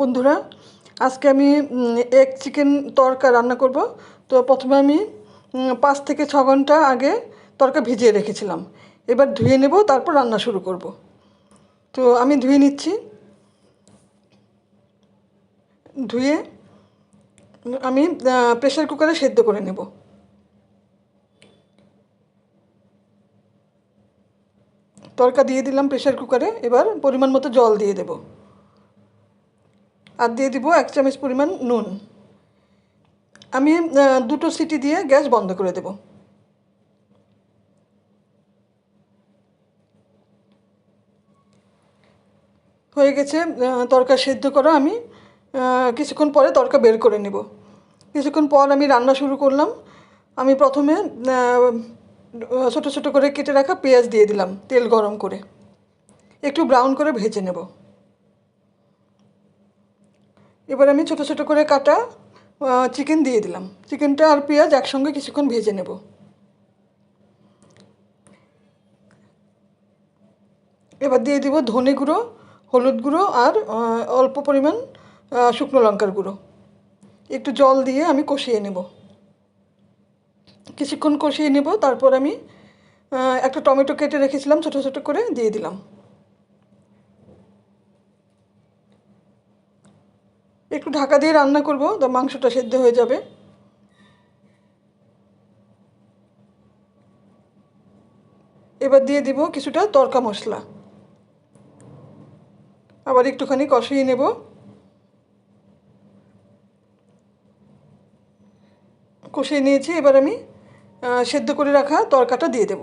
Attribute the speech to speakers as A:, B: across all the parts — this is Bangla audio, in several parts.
A: বন্ধুরা, আজকে আমি এগ চিকেন তরকা রান্না করব। তো প্রথমে আমি পাঁচ থেকে ছ ঘণ্টা আগে তরকা ভিজিয়ে রেখেছিলাম। এবার ধুয়ে নেব, তারপর রান্না শুরু করব। তো আমি ধুয়ে নিচ্ছি। ধুয়ে আমি প্রেশার কুকারে সেদ্ধ করে নেব। তরকা দিয়ে দিলাম প্রেশার কুকারে এবার পরিমাণ মতো জল দিয়ে দেব। আর দিয়ে দিব এক চামচ পরিমাণ নুন। আমি দুটো সিটি দিয়ে গ্যাস বন্ধ করে দেব। হয়ে গেছে তরকা সেদ্ধ করা। আমি কিছুক্ষণ পরে তরকা বের করে নেব। কিছুক্ষণ পর আমি রান্না শুরু করলাম। আমি প্রথমে ছোটো ছোটো করে কেটে রাখা পেঁয়াজ দিয়ে দিলাম, তেল গরম করে। একটু ব্রাউন করে ভেজে নেব। এবার আমি ছোটো ছোটো করে কাটা চিকেন দিয়ে দিলাম। চিকেনটা আর পেঁয়াজ একসঙ্গে কিছুক্ষণ ভেজে নেব। এবার দিয়ে দিব ধনে গুঁড়ো, হলুদ গুঁড়ো আর অল্প পরিমাণ শুকনো লঙ্কার গুঁড়ো। একটু জল দিয়ে আমি কষিয়ে নেব। কিছুক্ষণ কষিয়ে নেব, তারপর আমি একটা টমেটো কেটে রেখেছিলাম, ছোটো ছোটো করে দিয়ে দিলাম। একটু ঢাকা দিয়ে রান্না করব, তো মাংসটা সেদ্ধ হয়ে যাবে। এবার দিয়ে দিব কিছুটা তরকা মশলা। আবার একটুখানি কষিয়ে নেব। কষিয়ে নিয়েছি, এবার আমি সেদ্ধ করে রাখা তরকাটা দিয়ে দেব।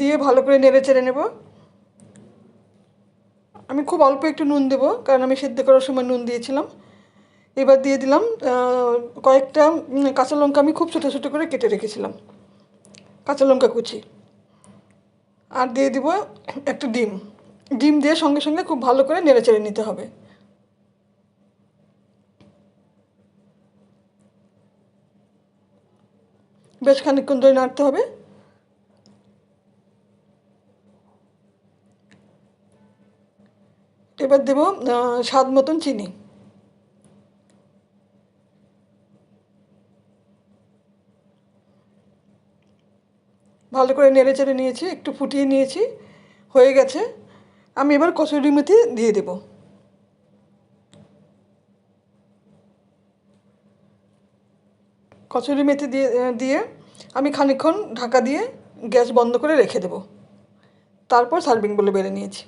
A: দিয়ে ভালো করে নেড়ে চেড়ে নেব। আমি খুব অল্প একটু নুন দেব, কারণ আমি সেদ্ধ করার সময় নুন দিয়েছিলাম। এবার দিয়ে দিলাম কয়েকটা কাঁচা লঙ্কা আমি খুব ছোটো ছোটো করে কেটে রেখেছিলাম, কাঁচা লঙ্কা কুচি। আর দিয়ে দিব একটু ডিম। ডিম দিয়ে সঙ্গে সঙ্গে খুব ভালো করে নেড়ে চেড়ে নিতে হবে। বেশ খানিকক্ষণ ধরে নাড়তে হবে। এবার দেব স্বাদ মতন চিনি। ভালো করে নেড়ে চেড়ে নিয়েছি, একটু ফুটিয়ে নিয়েছি, হয়ে গেছে। আমি এবার কসুরি মেথি দিয়ে দেব। কচুরি মেথি দিয়ে দিয়ে আমি খানিকক্ষণ ঢাকা দিয়ে গ্যাস বন্ধ করে রেখে দেব। তারপর সার্ভিং বলে বেড়ে নিয়েছি।